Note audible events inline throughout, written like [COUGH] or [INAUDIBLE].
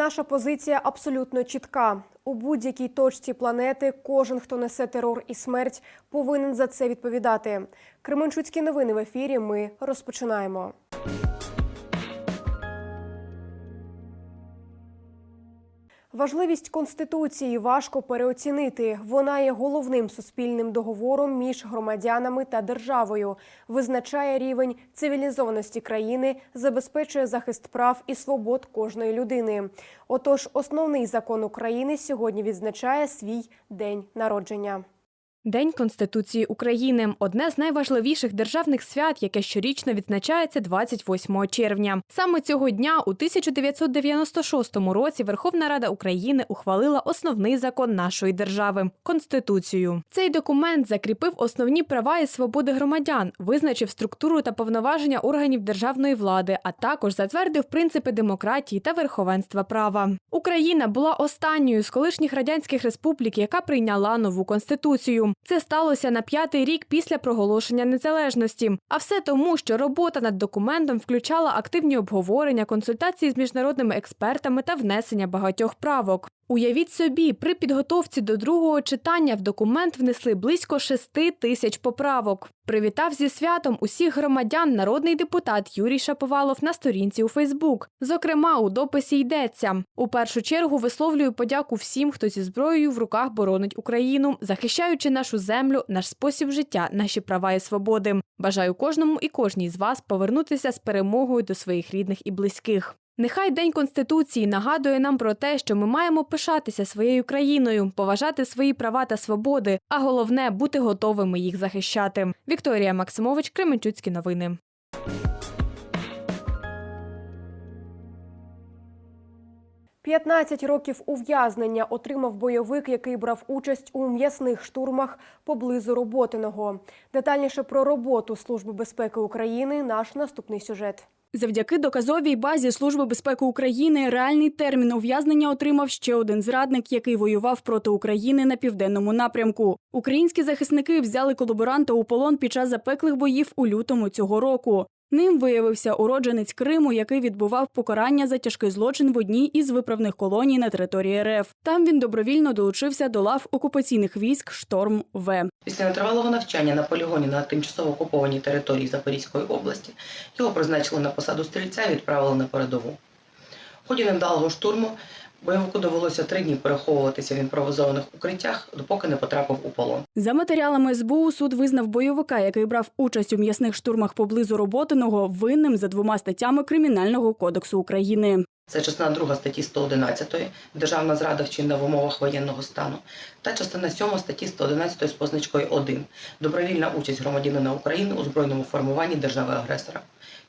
Наша позиція абсолютно чітка. У будь-якій точці планети кожен, хто несе терор і смерть, повинен за це відповідати. Кременчуцькі новини в ефірі. Ми розпочинаємо. Важливість конституції важко переоцінити. Вона є головним суспільним договором між громадянами та державою, визначає рівень цивілізованості країни, забезпечує захист прав і свобод кожної людини. Отож, основний закон України сьогодні відзначає свій день народження. День Конституції України одне з найважливіших державних свят, яке щорічно відзначається 28 червня. Саме цього дня, у 1996 році, Верховна Рада України ухвалила основний закон нашої держави Конституцію. Цей документ закріпив основні права і свободи громадян, визначив структуру та повноваження органів державної влади, а також затвердив принципи демократії та верховенства права. Україна була останньою з колишніх радянських республік, яка прийняла нову конституцію. Це сталося на п'ятий рік після проголошення незалежності. А все тому, що робота над документом включала активні обговорення, консультації з міжнародними експертами та внесення багатьох правок. Уявіть собі, при підготовці до другого читання в документ внесли близько шести тисяч поправок. Привітав зі святом усіх громадян народний депутат Юрій Шаповалов на сторінці у Фейсбук. Зокрема, у дописі йдеться: у першу чергу висловлюю подяку всім, хто зі зброєю в руках боронить Україну, захищаючи нашу землю, наш спосіб життя, наші права і свободи. Бажаю кожному і кожній з вас повернутися з перемогою до своїх рідних і близьких. Нехай День Конституції нагадує нам про те, що ми маємо пишатися своєю країною, поважати свої права та свободи, а головне бути готовими їх захищати. Вікторія Максимович, Кременчуцькі новини. – 15 років ув'язнення отримав бойовик, який брав участь у м'ясних штурмах поблизу Роботиного. Детальніше про роботу Служби безпеки України наш наступний сюжет. Завдяки доказовій базі Служби безпеки України реальний термін ув'язнення отримав ще один зрадник, який воював проти України на південному напрямку. Українські захисники взяли колаборанта у полон під час запеклих боїв у лютому цього року. Ним виявився уродженець Криму, який відбував покарання за тяжкий злочин в одній із виправних колоній на території РФ. Там він добровільно долучився до лав окупаційних військ Шторм В. Після нетривалого навчання на полігоні на тимчасово окупованій території Запорізької області його призначили на посаду стрільця і відправили на передову. В ході невдалого штурму бойовику довелося три дні переховуватися в імпровизованих укриттях, допоки не потрапив у полон. За матеріалами СБУ суд визнав бойовика, який брав участь у м'ясних штурмах поблизу Роботиного, винним за двома статтями Кримінального кодексу України. Це частина 2 статті 111 Державна зрада вчинена в умовах воєнного стану та частина 7 статті 111 з позначкою 1 Добровільна участь громадянина України у збройному формуванні держави-агресора.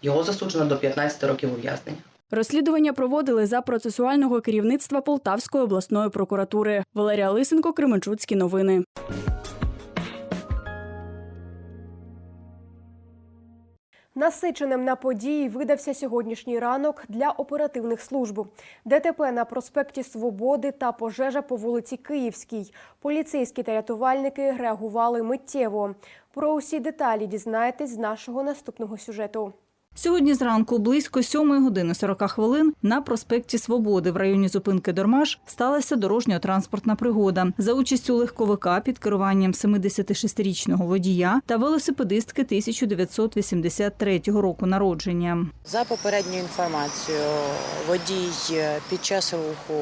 Його засуджено до 15 років ув'язнення. Розслідування проводили за процесуального керівництва Полтавської обласної прокуратури. Валерія Лисенко, Кременчуцькі новини. Насиченим на події видався сьогоднішній ранок для оперативних служб. ДТП на проспекті Свободи та пожежа по вулиці Київській. Поліцейські та рятувальники реагували миттєво. Про усі деталі дізнаєтесь з нашого наступного сюжету. Сьогодні зранку близько 7 години 40 хвилин на проспекті Свободи в районі зупинки Дормаш сталася дорожньо-транспортна пригода за участю легковика під керуванням 76-річного водія та велосипедистки 1983 року народження. За попередньою інформацією, водій під час руху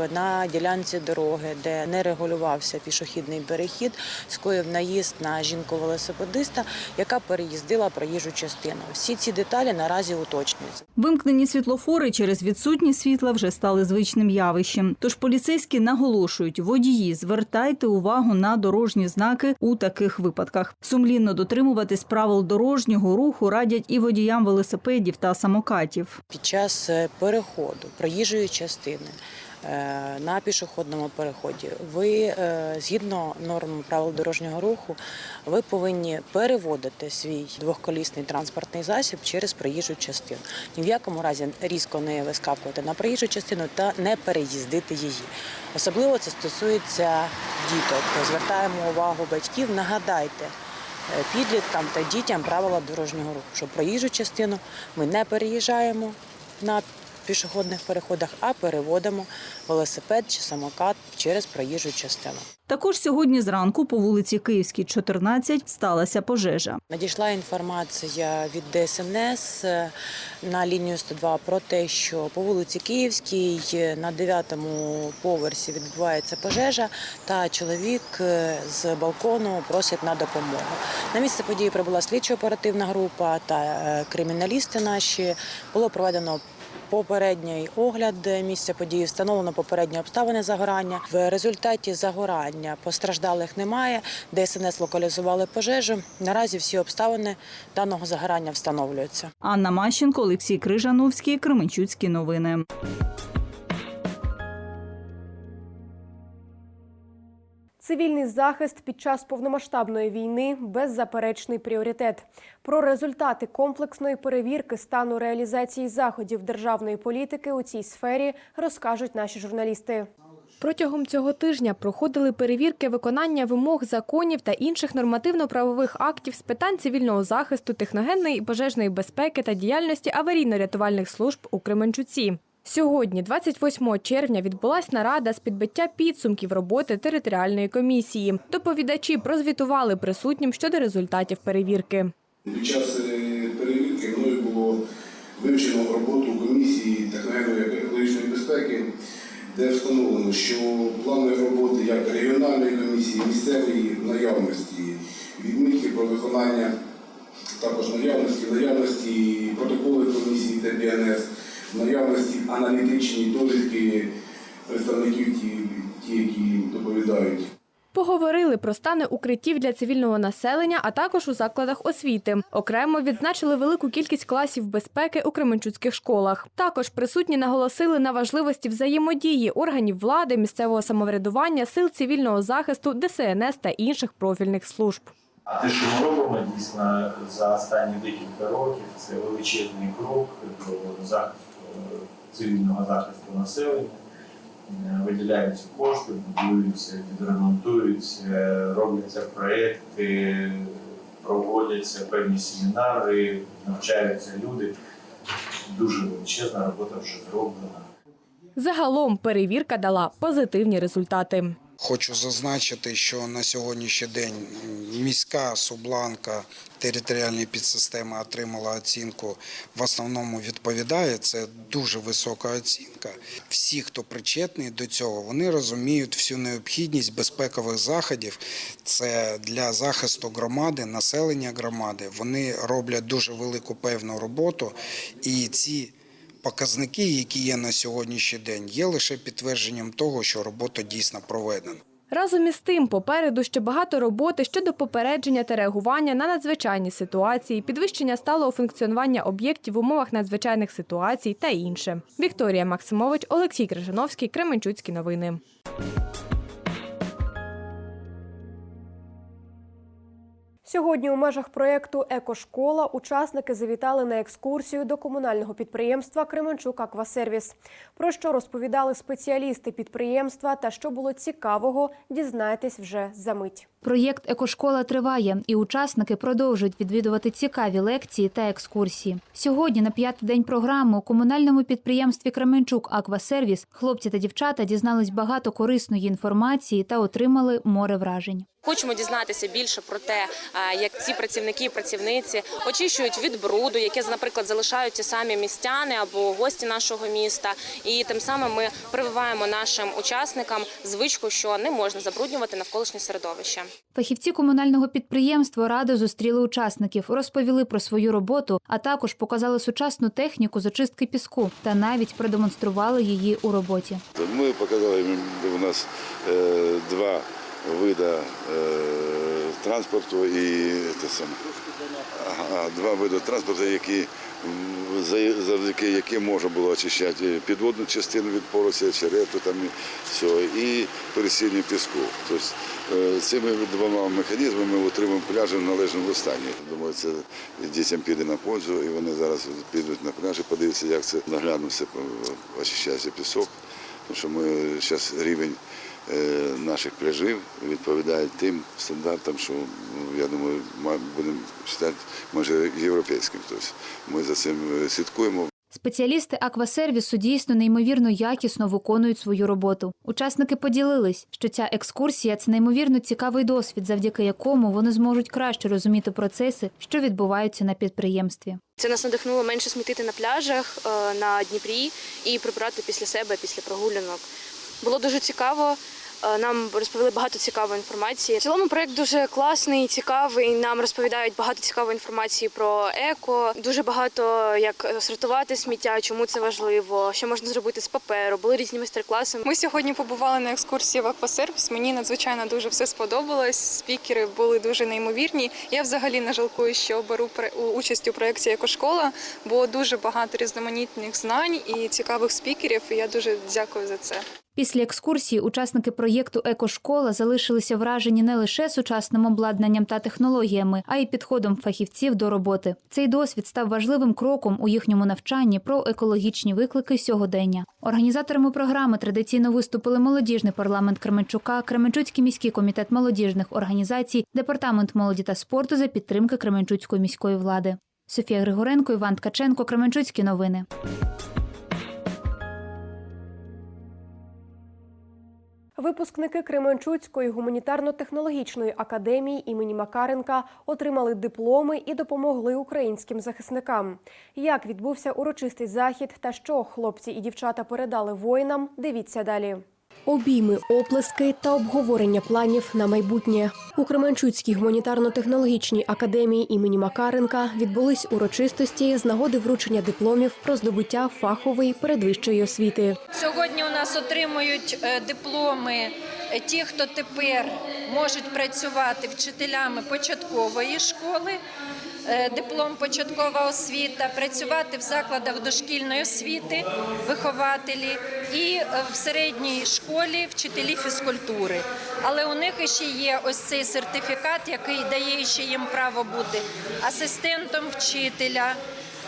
е, на ділянці дороги, де не регулювався пішохідний перехід, скоїв наїзд на жінку-велосипедиста, яка переїздила проїжджу частину. Всі ці деталі наразі уточнюються. Вимкнені світлофори через відсутність світла вже стали звичним явищем. Тож поліцейські наголошують, водії звертайте увагу на дорожні знаки у таких випадках. Сумлінно дотримуватись правил дорожнього руху радять і водіям велосипедів та самокатів. Під час е, переходу проїжджої частини на пішохідному переході, ви е, згідно норм правил дорожнього руху, ви повинні переводити свій двохколісний транспортний засіб через проїжджу частину. Ні в якому разі різко не вискакувати на проїжджу частину та не переїздити її. Особливо це стосується діток. Звертаємо увагу батьків. Нагадайте. е, Підліткам та дітям правила дорожнього руху, що проїжджу частину ми не переїжджаємо на пішохідних переходах, а переводимо велосипед чи самокат через проїжджу частину. Також сьогодні зранку по вулиці Київській, 14, сталася пожежа. Надійшла інформація від ДСНС е, на лінію 102 про те, що по вулиці Київській е, на 9-му поверсі відбувається пожежа, та чоловік е, з балкону просить на допомогу. На місце події прибула слідчо-оперативна група та криміналісти наші. Було проведено Попередній огляд місця події встановлено попередні обставини загорання. В результаті загорання постраждалих немає. ДСНС локалізували пожежу. Наразі всі обставини даного загорання встановлюються. Анна Мащенко, Олексій Крижановський, Кременчуцькі новини. Цивільний захист під час повномасштабної війни беззаперечний пріоритет. Про результати комплексної перевірки стану реалізації заходів державної політики у цій сфері розкажуть наші журналісти. Протягом цього тижня проходили перевірки виконання вимог законів та інших нормативно-правових актів з питань цивільного захисту, техногенної і пожежної безпеки та діяльності аварійно-рятувальних служб у Кременчуці. Сьогодні, 28 червня, відбулась нарада з підбиття підсумків роботи територіальної комісії. Доповідачі прозвітували присутнім щодо результатів перевірки. Під час е, перевірки мною було вивчено роботу комісії техногенно-екологічної безпеки, де встановлено, що плани роботи як регіональної комісії, місцевої наявності, відмітки про виконання також наявності, наявності протоколи комісії та ТБНС, наявності аналітичні довідки представників ті, ті які доповідають. Поговорили про стани укриттів для цивільного населення, а також у закладах освіти. Окремо відзначили велику кількість класів безпеки у кременчуцьких школах. Також присутні наголосили на важливості взаємодії органів влади, місцевого самоврядування, сил цивільного захисту, ДСНС та інших профільних служб. А те, що ми робимо дійсно за останні декілька років, це величезний крок до захисту цивільного захисту населення. Е, Виділяються кошти, будуються, відремонтуються, робляться проекти, проводяться певні семінари, навчаються люди. Дуже величезна робота вже зроблена. Загалом перевірка дала позитивні результати. Хочу зазначити, що на сьогоднішній день міська Субланка територіальної підсистеми отримала оцінку в основному відповідає. Це дуже висока оцінка. Всі, хто причетний до цього, вони розуміють всю необхідність безпекових заходів. Це для захисту громади, населення громади. Вони роблять дуже велику певну роботу, і ці показники, які є на сьогоднішній день, є лише підтвердженням того, що робота дійсно проведена. Разом із тим, попереду ще багато роботи щодо попередження та реагування на надзвичайні ситуації, підвищення сталого функціонування об'єктів в умовах надзвичайних ситуацій та інше. Вікторія Максимович, Олексій Крижановський, Кременчуцькі новини. Сьогодні у межах проєкту Екошкола учасники завітали на екскурсію до комунального підприємства Кременчук Аквасервіс. Про що розповідали спеціалісти підприємства та що було цікавого, дізнайтесь вже за мить. Проєкт Екошкола триває, і учасники продовжують відвідувати цікаві лекції та екскурсії. Сьогодні, на п'ятий день програми, у комунальному підприємстві Кременчук Аквасервіс хлопці та дівчата дізнались багато корисної інформації та отримали море вражень. Хочемо дізнатися більше про те, як ці працівники і працівниці очищують від бруду, яке, наприклад, залишають ті самі містяни або гості нашого міста. І тим самим ми прививаємо нашим учасникам звичку, що не можна забруднювати навколишнє середовище. Фахівці комунального підприємства радо зустріли учасників, розповіли про свою роботу, а також показали сучасну техніку з очистки піску та навіть продемонстрували її у роботі. Мы показали, у нас э, два вида э, транспорту і те саме. Два види транспорту, які завдяки яким можна було очищати підводну частину від порося, черету там і все, і пересіння піску. Тобто е, цими двома механізмами утримуємо пляжі в належному стані. Думаю, це дітям піде на пользу, і вони зараз підуть на пляжі, подивляться, як це наглядно все е, очищається пісок. Тому що ми зараз рівень е, наших пляжів відповідає тим стандартам, що ну, я думаю, ма- будемо вважати майже європейським. Тобто ми за цим е, слідкуємо. Спеціалісти аквасервісу дійсно неймовірно якісно виконують свою роботу. Учасники поділились, що ця екскурсія це неймовірно цікавий досвід, завдяки якому вони зможуть краще розуміти процеси, що відбуваються на підприємстві. Це нас надихнуло менше смітити на пляжах е, на Дніпрі і прибирати після себе після прогулянок. Було дуже цікаво. е, Нам розповіли багато цікавої інформації. В цілому проект дуже класний, цікавий. Нам розповідають багато цікавої інформації про еко. Дуже багато як сортувати сміття, чому це важливо, що можна зробити з паперу. Були різні майстер-класи. Ми сьогодні побували на екскурсії в аквасервіс. Мені надзвичайно дуже все сподобалось. Спікери були дуже неймовірні. Я взагалі не жалкую, що беру участь у проєкті «Екошкола», бо дуже багато різноманітних знань і цікавих спікерів. І я дуже дякую за це. Після екскурсії учасники проєкту Екошкола залишилися вражені не лише сучасним обладнанням та технологіями, а й підходом фахівців до роботи. Цей досвід став важливим кроком у їхньому навчанні про екологічні виклики сьогодення. Організаторами програми традиційно виступили молодіжний парламент Кременчука, Кременчуцький міський комітет молодіжних організацій, департамент молоді та спорту за підтримки Кременчуцької міської влади. Софія Григоренко, Іван Ткаченко, Кременчуцькі новини. Випускники Кременчуцької гуманітарно-технологічної академії імені Макаренка отримали дипломи і допомогли українським захисникам. Як відбувся урочистий захід та що хлопці і дівчата передали воїнам, дивіться далі. Обійми, оплески та обговорення планів на майбутнє у Кременчуцькій гуманітарно-технологічній академії імені Макаренка відбулись урочистості з нагоди вручення дипломів про здобуття фахової передвищої освіти. Сьогодні у нас отримують е, дипломи е, ті, хто тепер можуть працювати вчителями початкової школи. Е, Диплом початкова освіта, працювати в закладах дошкільної освіти, вихователі і е, в середній школі вчителі фізкультури. Але у них ще є ось цей сертифікат, який дає ще їм право бути асистентом вчителя,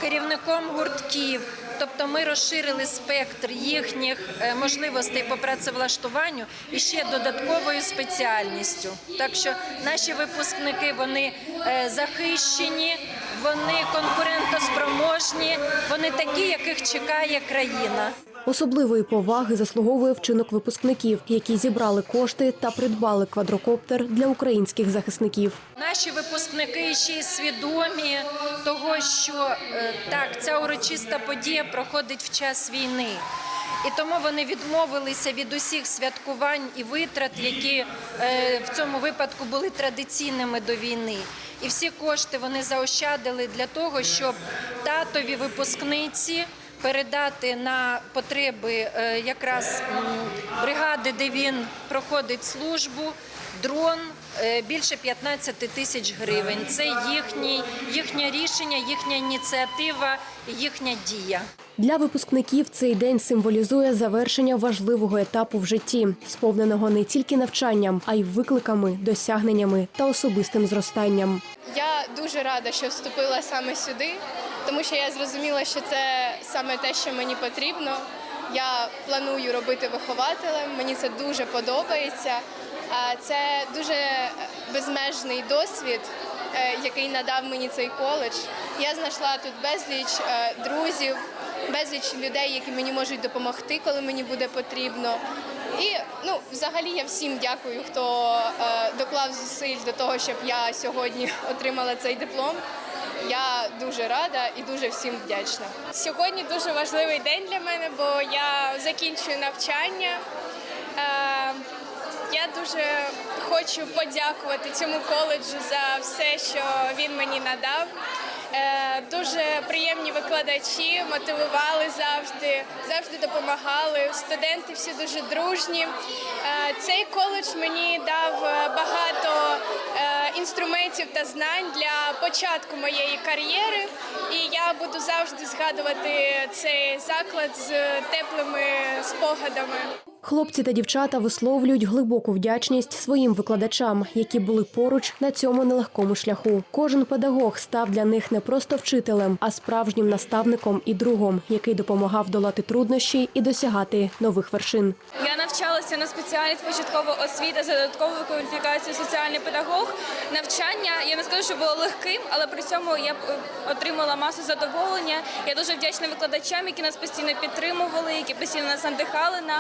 керівником гуртків. Тобто ми розширили спектр їхніх е, можливостей по працевлаштуванню і ще додатковою спеціальністю. Так що наші випускники вони е, захищені, вони конкурентоспроможні, вони такі, яких чекає країна. Особливої поваги заслуговує вчинок випускників, які зібрали кошти та придбали квадрокоптер для українських захисників. Наші випускники ще й свідомі того, що е, так ця урочиста подія проходить в час війни. І тому вони відмовилися від усіх святкувань і витрат, які е, в цьому випадку були традиційними до війни. І всі кошти вони заощадили для того, щоб татові випускниці передати на потреби е, якраз бригади, де він проходить службу, дрон більше 15 тисяч гривень. Це їхній, їхнє рішення, їхня ініціатива, їхня дія. Для випускників цей день символізує завершення важливого етапу в житті, сповненого не тільки навчанням, а й викликами, досягненнями та особистим зростанням. Я дуже рада, що вступила саме сюди, тому що я зрозуміла, що це саме те, що мені потрібно. Я планую робити вихователем, мені це дуже подобається. Це дуже безмежний досвід, е, який надав мені цей коледж. Я знайшла тут безліч е, друзів, безліч людей, які мені можуть допомогти, коли мені буде потрібно. І ну, взагалі я всім дякую, хто е, доклав зусиль до того, щоб я сьогодні [LAUGHS] отримала цей диплом. Я дуже рада і дуже всім вдячна. Сьогодні дуже важливий день для мене, бо я закінчую навчання. Дуже хочу подякувати цьому коледжу за все, що він мені надав. Е, Дуже приємні викладачі, мотивували завжди, завжди допомагали. Студенти всі дуже дружні. Е, Цей коледж мені дав е, багато інструментів та знань для початку моєї кар'єри, і я буду завжди згадувати цей заклад з теплими спогадами. Хлопці та дівчата висловлюють глибоку вдячність своїм викладачам, які були поруч на цьому нелегкому шляху. Кожен педагог став для них не просто вчителем, а справжнім наставником і другом, який допомагав долати труднощі і досягати нових вершин. Я навчалася на спеціальність початкова освіта за додатковою кваліфікацією соціальний педагог. Навчання я не скажу, що було легким, але при цьому я е, отримала масу задоволення. Я дуже вдячна викладачам, які нас постійно підтримували, які постійно нас надихали на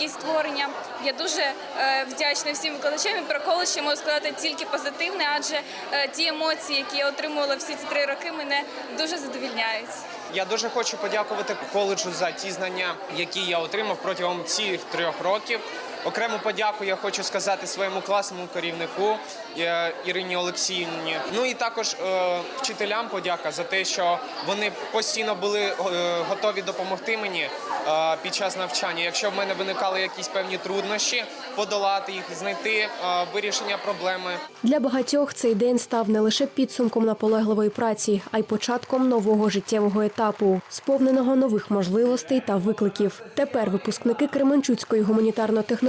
якісь створення. Я дуже е, вдячна всім викладачам і про коледж я можу сказати тільки позитивне, адже е, ті емоції, які я отримувала всі ці три роки, мене дуже задовільняють. Я дуже хочу подякувати коледжу за ті знання, які я отримав протягом цих трьох років. Окрему подяку я хочу сказати своєму класному керівнику е, Ірині Олексіївні. Ну і також е, вчителям подяка за те, що вони постійно були е, готові допомогти мені під час навчання. Якщо в мене виникали якісь певні труднощі, подолати їх, знайти вирішення проблеми. Для багатьох цей день став не лише підсумком наполегливої праці, а й початком нового життєвого етапу, сповненого нових можливостей та викликів. Тепер випускники Кременчуцької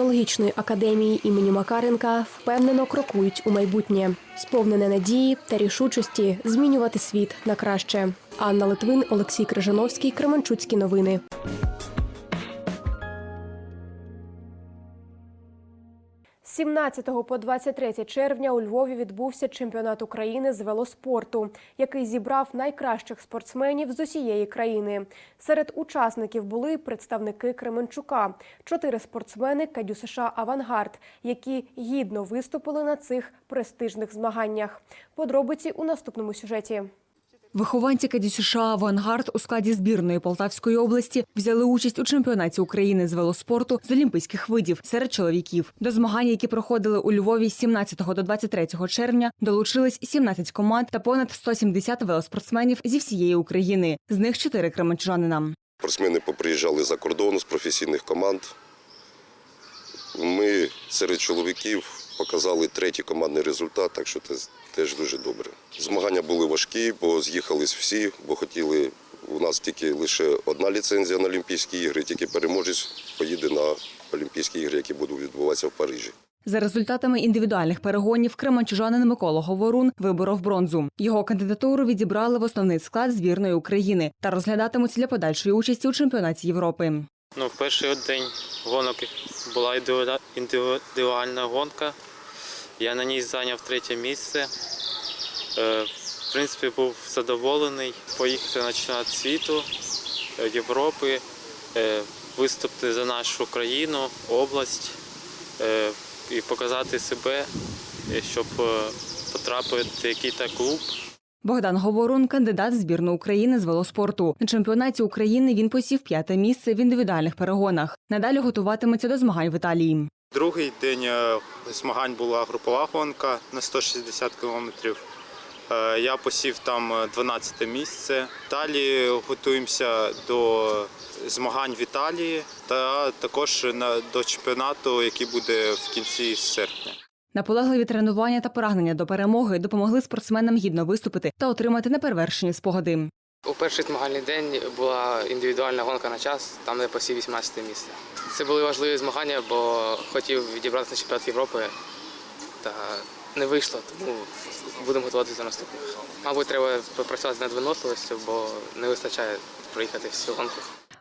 гуманітарно-технологічної академії імені Макаренка впевнено крокують у майбутнє, сповнене надії та рішучості змінювати світ на краще. Анна Литвин, Олексій Крижановський, Кременчуцькі новини. 17 по 23 червня у Львові відбувся чемпіонат України з велоспорту, який зібрав найкращих спортсменів з усієї країни. Серед учасників були представники Кременчука, чотири спортсмени Кадю США Авангард, які гідно виступили на цих престижних змаганнях. Подробиці у наступному сюжеті. Вихованці Каді США «Авангард» у складі збірної Полтавської області взяли участь у чемпіонаті України з велоспорту з олімпійських видів серед чоловіків. До змагань, які проходили у Львові з 17 до 23 червня, долучились 17 команд та понад 170 велоспортсменів зі всієї України. З них чотири кременчужанина. Спортсмени поприїжджали за кордону з професійних команд. Ми серед чоловіків показали третій командний результат, так що це теж дуже добре. Змагання були важкі, бо з'їхались всі, бо хотіли. У нас тільки лише одна ліцензія на Олімпійські ігри, тільки переможець поїде на Олімпійські ігри, які будуть відбуватися в Парижі. За результатами індивідуальних перегонів кременчужанин Микола Говорун виборов бронзу. Його кандидатуру відібрали в основний склад збірної України та розглядатимуть для подальшої участі у чемпіонаті Європи. Ну, в перший день гонок була індивіду- індивідуальна гонка. Я на ній зайняв третє місце. Е, В принципі, був задоволений поїхати на чемпіонат світу, е, Європи, е, виступити за нашу країну, область і показати себе, щоб потрапити в який-то клуб. Богдан Говорун кандидат в збірну України з велоспорту. На чемпіонаті України він посів п'яте місце в індивідуальних перегонах. Надалі готуватиметься до змагань в Італії. Другий день е, змагань була групова гонка на 160 кілометрів. Е, Я посів там 12 місце. Далі готуємося до змагань в Італії та також до чемпіонату, який буде в кінці серпня. Наполегливі тренування та прагнення до перемоги допомогли спортсменам гідно виступити та отримати неперевершені спогади. У перший змагальний день була індивідуальна гонка на час, там де посів 18 місце. Це були важливі змагання, бо хотів відібратися на чемпіонат Європи, та не вийшло, тому будемо готуватися до наступних. Мабуть, треба попрацювати над виносливістю, бо не вистачає проїхати всю гонку.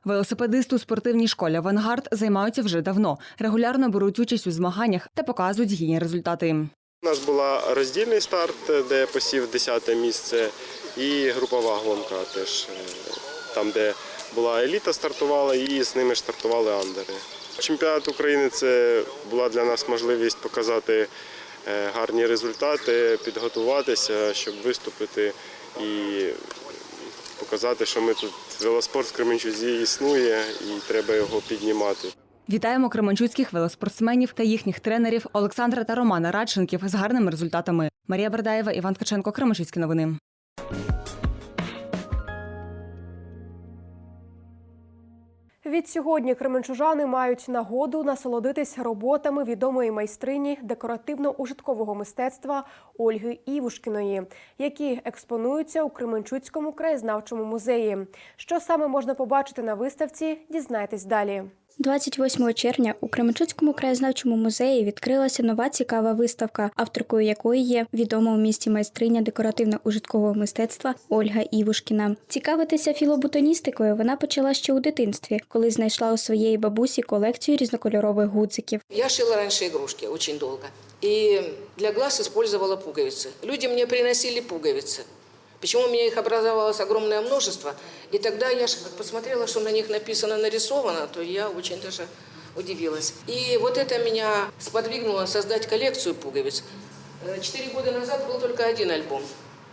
Велосипедисти у спортивній школі Авангард займаються вже давно. Регулярно беруть участь у змаганнях та показують гідні результати. У нас була роздільний старт, де я посів 10 місце, і групова гонка теж е, там, де була еліта стартувала, і з ними стартували андери. Чемпіонат України це була для нас можливість показати е, гарні результати, підготуватися, щоб виступити і показати, що ми тут велоспорт в Кременчузі існує і треба його піднімати. Вітаємо кременчуцьких велоспортсменів та їхніх тренерів Олександра та Романа Радченків з гарними результатами. Марія Бердаєва, Іван Ткаченко, Кременчуцькі новини. Відсьогодні кременчужани мають нагоду насолодитись роботами відомої майстрині декоративно-ужиткового мистецтва Ольги Івушкіної, які експонуються у Кременчуцькому краєзнавчому музеї. Що саме можна побачити на виставці, дізнайтесь далі. 28 червня у Кременчуцькому краєзнавчому музеї відкрилася нова цікава виставка, авторкою якої є відома у місті майстриня декоративно-ужиткового мистецтва Ольга Івушкіна. Цікавитися філоботаністикою вона почала ще у дитинстві, коли знайшла у своєї бабусі колекцію різнокольорових гудзиків. Я шила раньше игрушки очень долго. И для глаз использовала пуговицы. Люди мне приносили пуговицы. Почему у меня их образовалось огромное множество. И тогда я ж посмотрела, что на них написано, нарисовано, то я очень даже удивилась. И вот это меня сподвигнуло создать коллекцию пуговиц. Э, Четыре года назад был только один альбом.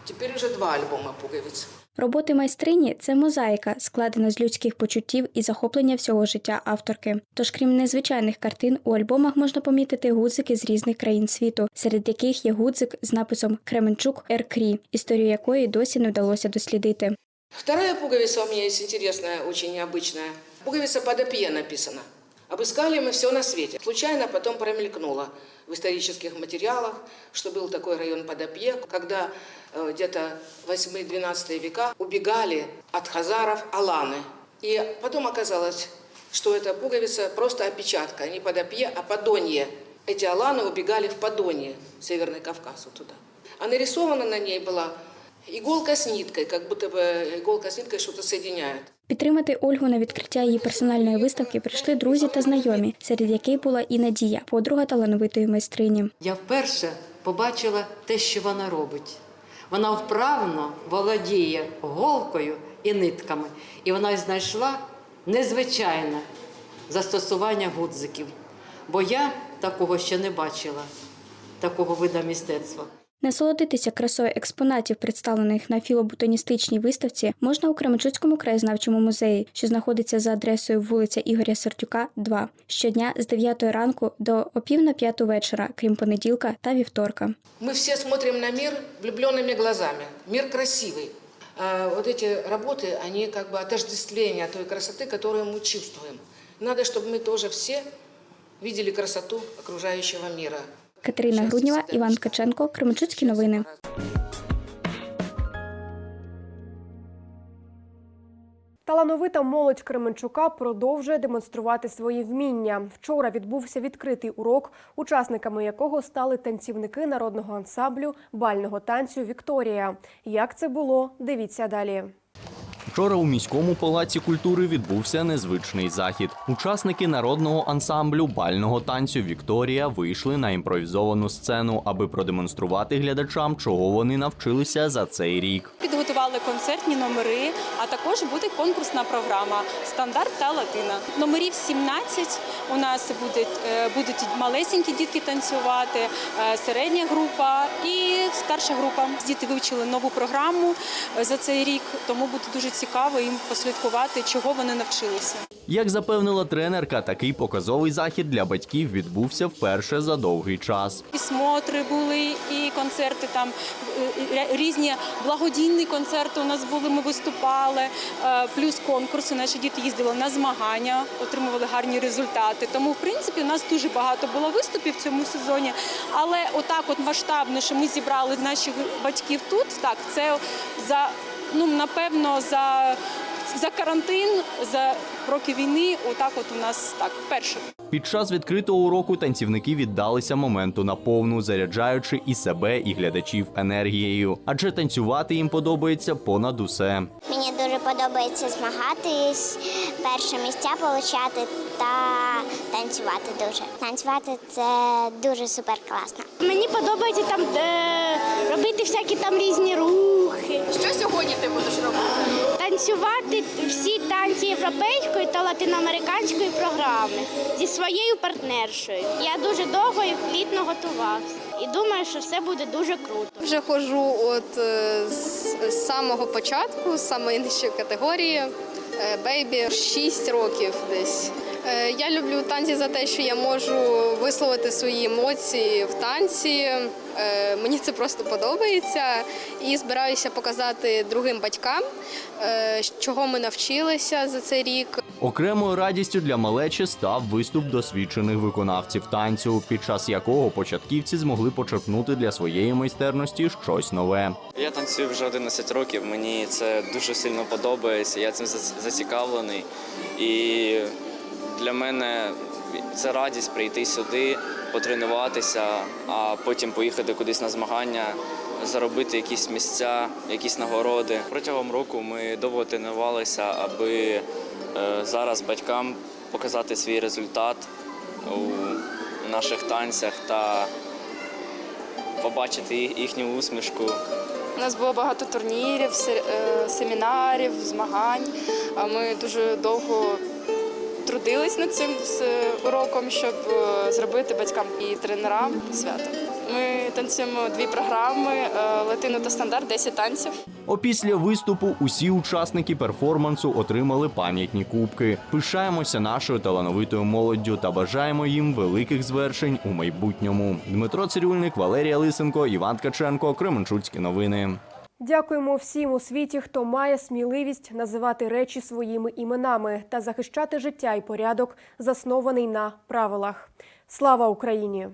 Теперь уже два альбома пуговиц. Роботи майстрині це мозаїка, складена з людських почуттів і захоплення всього життя авторки. Тож, крім незвичайних картин, у альбомах можна помітити гудзики з різних країн світу, серед яких є гудзик з написом Кременчук Еркрі, історію якої досі не вдалося дослідити. Вторая пуговица у меня есть интересная, очень необычная. Пуговица под апье написана. Обыскали мы все на свете. Случайно потом промелькнуло в исторических материалах, что был такой район под Апье, когда э, где-то 8-12 века убегали от хазаров аланы. И потом оказалось, что эта пуговица просто опечатка, не под Апье, а подонье. Эти аланы убегали в Подонье, Северный Кавказ, вот туда. А нарисована на ней была иголка с ниткой, как будто бы иголка с ниткой что-то. Підтримати Ольгу на відкриття її персональної виставки прийшли друзі та знайомі, серед яких була і Надія, подруга талановитої майстрині. Я вперше побачила те, що вона робить. Вона вправно володіє голкою і нитками, і вона знайшла незвичайне застосування гудзиків. Бо я такого ще не бачила, такого вида мистецтва. Насолодитися красою експонатів, представлених на філоботаністичній виставці, можна у Кременчуцькому краєзнавчому музеї, що знаходиться за адресою вулиця Ігоря Сердюка, 2, щодня з 9 ранку до опів на п'яту вечора, крім понеділка та вівторка. Мы все смотрим на мир влюбленными глазами. Мир красивый. А вот эти работы, они как бы отождествление той красоты, которую мы чувствуем. Надо, чтобы мы тоже все видели красоту окружающего мира. Катерина Груднєва, Іван Ткаченко, Кременчуцькі новини. Талановита молодь Кременчука продовжує демонструвати свої вміння. Вчора відбувся відкритий урок, учасниками якого стали танцівники народного ансамблю бального танцю Вікторія. Як це було? Дивіться далі. Вчора у міському палаці культури відбувся незвичний захід. Учасники народного ансамблю бального танцю Вікторія вийшли на імпровізовану сцену, аби продемонструвати глядачам, чого вони навчилися за цей рік. Підготували концертні номери, а також буде конкурсна програма Стандарт та Латина. Номерів 17. У нас будуть, е, будуть малесенькі дітки танцювати, е, середня група і старша група. Діти вивчили нову програму е, за цей рік, тому буде дуже цікаво їм послідкувати, чого вони навчилися. Як запевнила тренерка, такий показовий захід для батьків відбувся вперше за довгий час. І смотри були, і концерти там е, різні благодійні концерти у нас були. Ми виступали, е, плюс конкурси. Наші діти їздили на змагання, отримували гарні результати. Тому, в принципі, у нас дуже багато було виступів в цьому сезоні. Але отак, от масштабно, що ми зібрали наших батьків тут, так це за ну напевно за. За карантин, за роки війни, отак от у нас так вперше. Під час відкритого уроку танцівники віддалися моменту наповну, заряджаючи і себе, і глядачів енергією. Адже танцювати їм подобається понад усе. Мені дуже подобається змагатись, перше місця отримати та танцювати дуже. Танцювати це дуже супер класно. Мені подобається там е, робити всякі там різні рухи. Що сьогодні ти будеш робити? Танцювати всі танці європейської та латиноамериканської програми зі своєю партнершою. Я дуже довго і плідно готувався. І думаю, що все буде дуже круто. Вже ходжу от е, з, самого початку, з самої нижчої категорії. Бейбі 6 років десь. Е, Я люблю танці за те, що я можу висловити свої емоції в танці. Е, Мені це просто подобається. І збираюся показати другим батькам, е, чого ми навчилися за цей рік. Окремою радістю для малечі став виступ досвідчених виконавців танцю, під час якого початківці змогли почерпнути для своєї майстерності щось нове. Я танцюю вже 11 років. Мені це дуже сильно подобається. Я цим зац- зацікавлений. І для мене це радість прийти сюди, потренуватися, а потім поїхати кудись на змагання, заробити якісь місця, якісь нагороди. Протягом року ми довго тренувалися, аби е, зараз батькам показати свій результат у наших танцях та побачити їхню усмішку. У нас було багато турнірів, е, семінарів, змагань. Ми дуже довго трудились над цим з уроком, щоб е, зробити батькам і тренерам свято. Ми танцюємо дві програми: е, латину та стандарт, 10 танців. Опісля виступу усі учасники перформансу отримали пам'ятні кубки. Пишаємося нашою талановитою молоддю та бажаємо їм великих звершень у майбутньому. Дмитро Цирюльник, Валерія Лисенко, Іван Ткаченко, Кременчуцькі новини. Дякуємо всім у світі, хто має сміливість називати речі своїми іменами та захищати життя і порядок, заснований на правилах. Слава Україні!